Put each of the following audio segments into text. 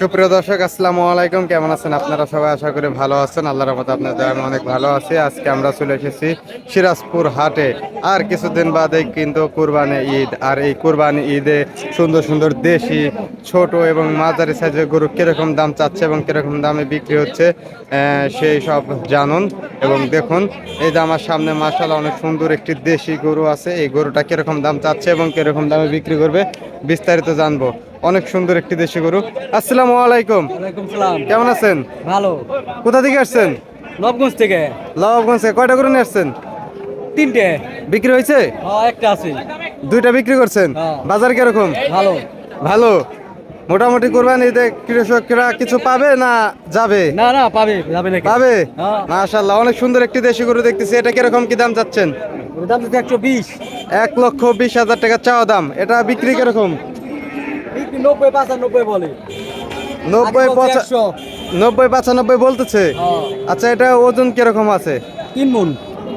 সুপ্রিয় দর্শক, আসসালামু আলাইকুম। কেমন আছেন আপনারা সবাই? আশা করি ভালো আছেন। আল্লাহর রহমতে আপনাদের আমি অনেক ভালো আছে। আজকে আমরা চলে এসেছি সিরাজপুর হাটে। আর কিছুদিন বাদে কিন্তু কুরবানি ঈদ। আর এই কুরবানি ঈদে সুন্দর সুন্দর দেশি, ছোট এবং মাঝারি সাইজের গরু কীরকম দাম চাচ্ছে এবং কীরকম দামে বিক্রি হচ্ছে সেই সব জানুন এবং দেখুন। এই যে আমার সামনে মাসাল অনেক সুন্দর একটি দেশি গরু আছে। এই গরুটা কীরকম দাম চাচ্ছে এবং কীরকম দামে বিক্রি করবে বিস্তারিত জানব। অনেক সুন্দর একটি দেশি গরু। আসসালামু আলাইকুম। কেমন আছেন? ভালো। কোথা থেকে আসছেন? নবগঞ্জ থেকে। লাভগঞ্জে কয়টা গরু নিয়ে আসছেন? তিনটে। বিক্রি হয়েছে? হ্যাঁ একটা আছে। দুইটা বিক্রি করছেন? হ্যাঁ। বাজার কীরকম? ভালো। ভালো। মোটামুটি কোরবানিতে কৃষকরা কিছু পাবে না যাবে? না না পাবে যাবে নাকি? পাবে? হ্যাঁ। মাশাল্লাহ অনেক সুন্দর একটি দেশি গরু দেখতেছি। এটা কীরকম কি দাম চাচ্ছেন? ওর দাম তো একশো বিশ। এক লক্ষ বিশ হাজার টাকা চাওয়া দাম। এটা বিক্রি কীরকম? নব্বই পাঁচানব্বই বলে। নব্বই। নব্বই পঁচানব্বই বলতেছে? হ্যাঁ। আচ্ছা এটা ওজন কীরকম আছে? তিন মন।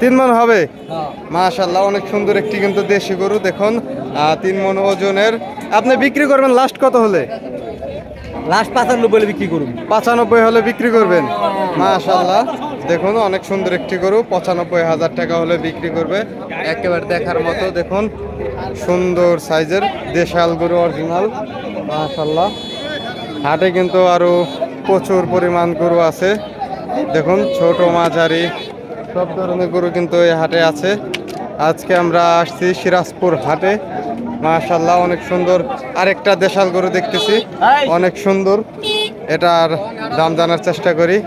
তিন মন হবে? হ্যাঁ। মাশাল্লাহ অনেক সুন্দর একটি কিন্তু দেশি গরু দেখুন। তিন মন ওজনের। আপনি বিক্রি করবেন লাস্ট কত হলে? লাস্ট পাঁচানব্বই বলে বিক্রি করুন। পঁচানব্বই হলে বিক্রি করবেন? মাশাল্লাহ দেখুন অনেক সুন্দর একটি গরু পঁচানব্বই হাজার টাকা হলে বিক্রি করবে। একেবারে দেখার মতো দেখুন সুন্দর সাইজের দেশাল গরু অরিজিনাল। মাশাল্লাহ হাটে কিন্তু আরও প্রচুর পরিমাণ গরু আছে। দেখুন ছোট মাঝারি সব ধরনের গরু কিন্তু এই হাটে আছে। আজকে আমরা আসছি সিরাজপুর হাটে। মাশাল্লাহ অনেক সুন্দর আরেকটা দেশাল গরু দেখতেছি। অনেক সুন্দর। এটার দাম জানার চেষ্টা করি।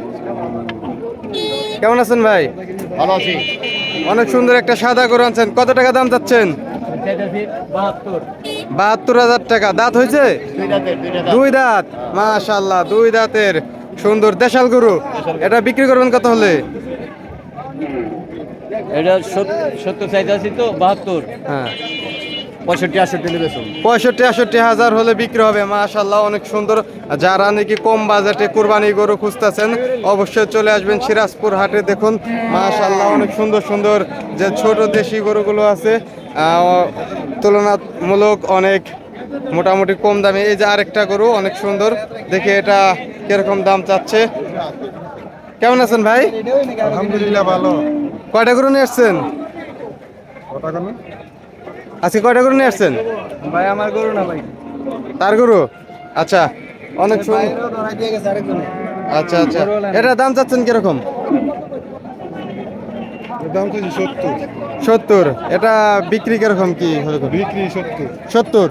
কেমন আছেন ভাই? ভালো আছি। অনেক সুন্দর একটা সাদা গরু আনছেন। কত টাকা দাম চাচ্ছেন? বাহাত্তর হাজার টাকা। দাঁত হয়েছে? দুই দাঁত। মাশাল্লাহ দুই দাঁতের সুন্দর দেশাল গরু। এটা বিক্রি করবেন কত হলে? এটা সত্তর চাইতে আছি তো বাহাত্তর। হ্যাঁ। পঁয়ষট্টি আটষট্টি নেবে পঁয়ষট্টি আষট্টি হাজার হলে বিক্রি হবে। মাশাল্লাহ অনেক সুন্দর। যারা নাকি কম বাজেটে কুরবানি গরু খুঁজতেছেন অবশ্যই চলে আসবেন সিরাজপুর হাটে। দেখুন মাশাল্লাহ অনেক সুন্দর সুন্দর যে ছোট দেশি গরুগুলো আছে তুলনামূলক অনেক মোটামুটি কম দামে। এই যে আরেকটা গরু অনেক সুন্দর। দেখে এটা কীরকম দাম চাচ্ছে। কেমন আছেন ভাই? আলহামদুলিল্লাহ ভালো। কয়টা গরু নিয়ে আসছেন? আজকে কয়টা গরু নিয়ে আসছেন? ভাই আমার গরু না ভাই। তার গরু? আচ্ছা অনেক সুন্দর আচ্ছা আচ্ছা। এটা দাম চাচ্ছেন কীরকম? দাম সত্তর। সত্তর। এটা বিক্রি কীরকম কি বিক্রি সত্তর। সত্তর?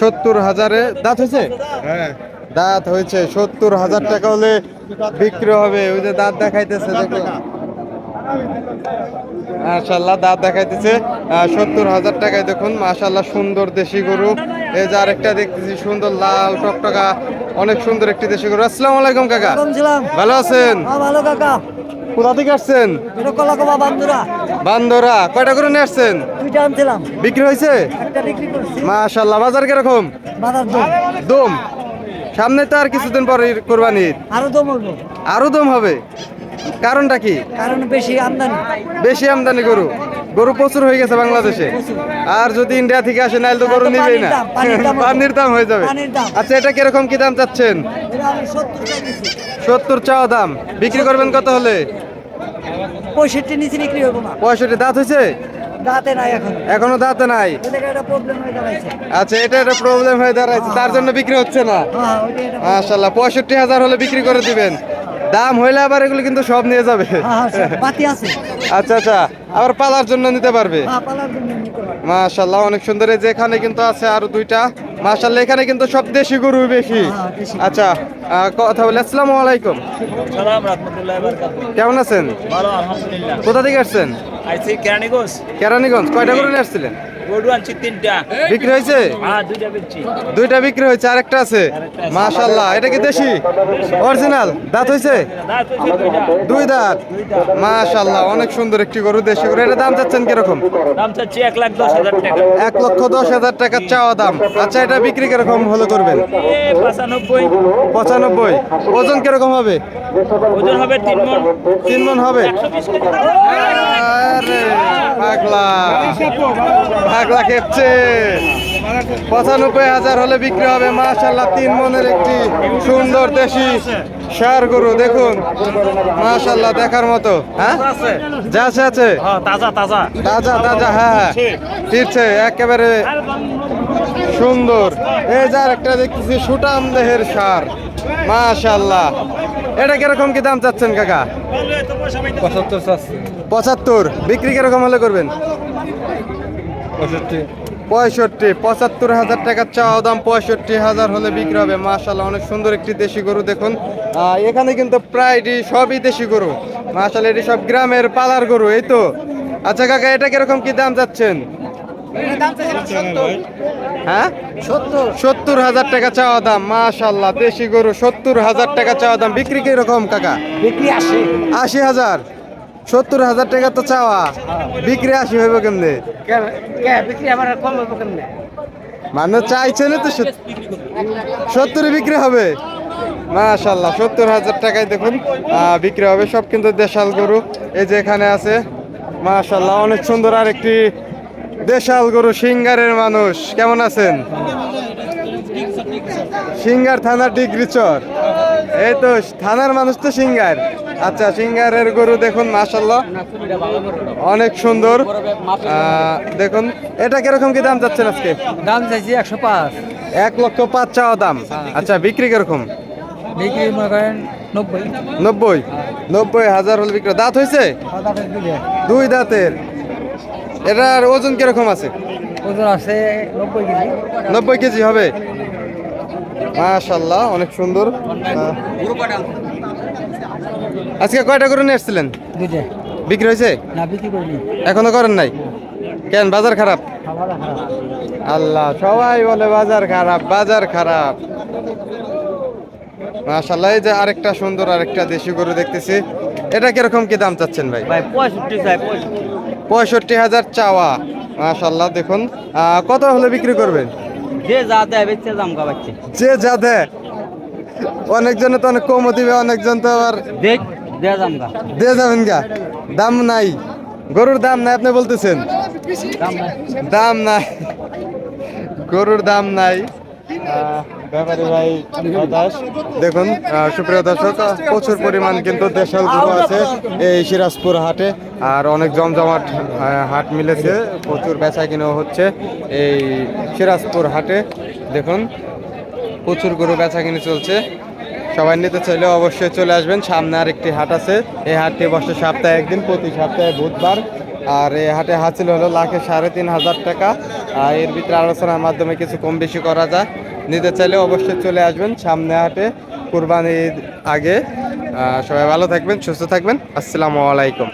সত্তর হাজারে দাঁত হয়েছে? হ্যাঁ। দাঁত হয়েছে সত্তর হাজার টাকা হলে বিক্রি হবে। ওই যে দাঁত দেখাইতেছে দেখো। মাশাল্লাহ দাঁত দেখাইতেছে। সত্তর হাজার টাকায় দেখুন মাশাল্লাহ সুন্দর দেশি গরু। এই যে আরেকটা দেখতেছি সুন্দর লাল টকটকা অনেক সুন্দর একটি দেশি গরু। আসসালামু আলাইকুম কাকা। ভালো আছেন? ভালো কাকা। কোথা থেকে আসছেন? বান্দরা। কয়টা করে নিয়ে আসছেন? বিক্রি হয়েছে? মাশাল্লাহ বাজার কীরকম? বাজার দম। সামনে তো আর কিছুদিন পর কোরবানি আরও দম হইব আরও দম হবে? কারণটা কি? কারণ বেশি আমদানি। বেশি আমদানি গরু। গরু প্রচুর হয়ে গেছে বাংলাদেশে। আর যদি ইন্ডিয়া থেকে আসে নাহলে তো গরু নিবেই না। পানির দাম, হবে। হয়ে যাবে। আচ্ছা এটা কীরকম কি দাম চাচ্ছেন? সত্তর চাওয়া দাম। বিক্রি করবেন কত হলে? পঁয়ষট্টি নিচে বিক্রি হইব না। পঁয়ষট্টি দাঁত হয়েছে দাঁতে নাই এখন। এখনও দাঁতে আচ্ছা এটা একটা প্রবলেম হয়ে দাঁড়াইছে। তার জন্য বিক্রি হচ্ছে না। হ্যাঁ মাশাল্লাহ পঁয়ষট্টি হাজার হলে বিক্রি করে দিবেন। দাম হইলে আবার এগুলো কিন্তু সব নিয়ে যাবে। হ্যাঁ হ্যাঁ আচ্ছা আচ্ছা আবার পালার জন্য নিতে পারবে। মাশাল্লাহ অনেক সুন্দর। এই যে কিন্তু আছে আরও দুইটা। মাশাল্লাহ এখানে কিন্তু সব দেশি গরু বেশি। হ্যাঁ, আচ্ছা আহ, কথা বলে আসসালামু আলাইকুম। কেমন আছেন? কোথা থেকে আসছেন? কেরানীগঞ্জ। কেরানীগঞ্জ কয়টা গরু নিয়ে আসছিলেন? গরু আনছি তিনটা। বিক্রি হয়েছে? হ্যাঁ দুইটা বিক্রি হয়েছে আরেকটা আছে। মাশাল্লাহ এটা কি দেশি? অরিজিনাল দাঁত হয়েছে? দাঁত হইছে দুইটা। দুই দাঁত? মাশাল্লাহ অনেক সুন্দর একটি গরু দেশি গরু। এটা দাম চাচ্ছেন কীরকম? দাম চাচ্ছি এক লাখ দশ হাজার টাকা। এক লক্ষ দশ হাজার টাকা চাওয়া দাম। আচ্ছা এটা বিক্রি কীরকম হলে করবেন? পঁচানব্বই। পঁচানব্বই। ওজন কীরকম হবে? ওজন হবে তিন মন। তিন মন হবে? আরে পাগলা। পাগলা খেপছে। পঁচানব্বই হাজার হলে বিক্রি হবে মাশাল্লাহ তিন মনের একটি সুন্দর দেশি সার গরু দেখুন। মাশাল্লাহ দেখার মতো হ্যাঁ? যা আছে আছে। তাজা তাজা। তাজা তাজা হ্যাঁ হ্যাঁ। ফিরছে একেবারে সুন্দর। এই যার একটা দেখতেছি সুটাম দেহের সার। মাশাল্লাহ এটা কীরকম কি দাম চাচ্ছেন কাকা? পঁচাত্তর চাচ্ছে। পঁচাত্তর। বিক্রি কীরকম হলে করবেন? পঁয়ষট্টি। পঁচাত্তর হাজার টাকার চাওয়া দাম পঁয়ষট্টি হাজার হলে বিক্রি হবে। মাশাল্লাহ অনেক সুন্দর একটি দেশি গরু দেখুন। এখানে কিন্তু প্রায়টি সবই দেশি গরু। মাশাল্লাহ এটি সব গ্রামের পালার গরু এই তো। আচ্ছা কাকা এটা কীরকম কি দাম যাচ্ছেন? হ্যাঁ? সত্তর। হাজার টাকা চাওয়া দাম মাশাল্লাহ দেশি গরু সত্তর হাজার টাকা চাওয়া দাম। বিক্রি কীরকম কাকা? বিক্রি আসে আশি হাজার। সত্তর হাজার টাকা তো চাওয়া। বিক্রি আসি হইব কেমনে? মানে চাইছে না তো সত্তরে বিক্রি হবে। মাশাল্লাহ সত্তর হাজার টাকায় দেখুন বিক্রি হবে। সব কিন্তু দেশাল গরু। এই যে এখানে আছে মাশাল্লাহ অনেক সুন্দর আর একটি দেশাল গরু সিঙ্গারের মানুষ। কেমন আছেন? সিঙ্গার থানা ডিগ্রি চর এই তো থানার মানুষ তো সিঙ্গার। আচ্ছা সিঙ্গারের গরু দেখুন মাশাল্লাহ অনেক সুন্দর। দেখুন এটা কীরকম কি দাম যাচ্ছেন আজকে? দাম চাইছি একশো পাঁচ। এক লক্ষ পাঁচ চাওয়া দাম। আচ্ছা বিক্রি কীরকম? বিক্রি মনে করেন নব্বই। নব্বই? নব্বই হাজার হলে বিক্রি। দাঁত হয়েছে? দুই দাঁতের। এটার ওজন কীরকম আছে? ওজন আছে নব্বই কেজি। নব্বই কেজি হবে। মাশাল্লাহ অনেক সুন্দর। আজকে কয়টা করে নিয়ে এসছিলেন দুইটা। বিক্রি হয়েছে? এখনও করেন নাই? কেন বাজার খারাপ? আল্লাহ সবাই বলে বাজার খারাপ বাজার খারাপ। মাশাল্লাহ এই যে আরেকটা সুন্দর আরেকটা দেশি গরু দেখতেছি। এটা কীরকম কি দাম চাচ্ছেন ভাই? পঁয়ষট্টি হাজার চাওয়া। মাশাল্লাহ দেখুন। কত হলে বিক্রি করবেন? যে যা দেয় যে যা দেয়। অনেকজনে তো অনেক কমও দিবে অনেকজন তো আবার দিয়ে যাবেন গা। দাম নাই। গরুর দাম নাই আপনি বলতেছেন। দাম নাই। গরুর দাম নাই। আহ, ব্যাপারী ভাই হতাশ দেখুন সুপ্রিয় দর্শক প্রচুর পরিমাণ কিন্তু দেশাল গরু আছে এই সিরাজপুর হাটে আর অনেক জমজমাট হাট মিলেছে। প্রচুর বেচা কিনেও হচ্ছে এই সিরাজপুর হাটে। দেখুন প্রচুর গরু বেচা কিনে চলছে। সবাই নিতে চাইলে অবশ্যই চলে আসবেন। সামনে আর একটি হাট আছে। এই হাটটি বসে সপ্তাহে একদিন, প্রতি সপ্তাহে বুধবার। আর এই হাটে হাসিল হলো লাখে সাড়ে তিন হাজার টাকা। আর এর ভিতরে আলোচনার মাধ্যমে কিছু কম বেশি করা যায় নিতে চাইলে অবশ্যই চলে আসবেন সামনে হাটে, কুরবানির আগে। সবাই ভালো থাকবেন, সুস্থ থাকবেন। আসসালামু আলাইকুম।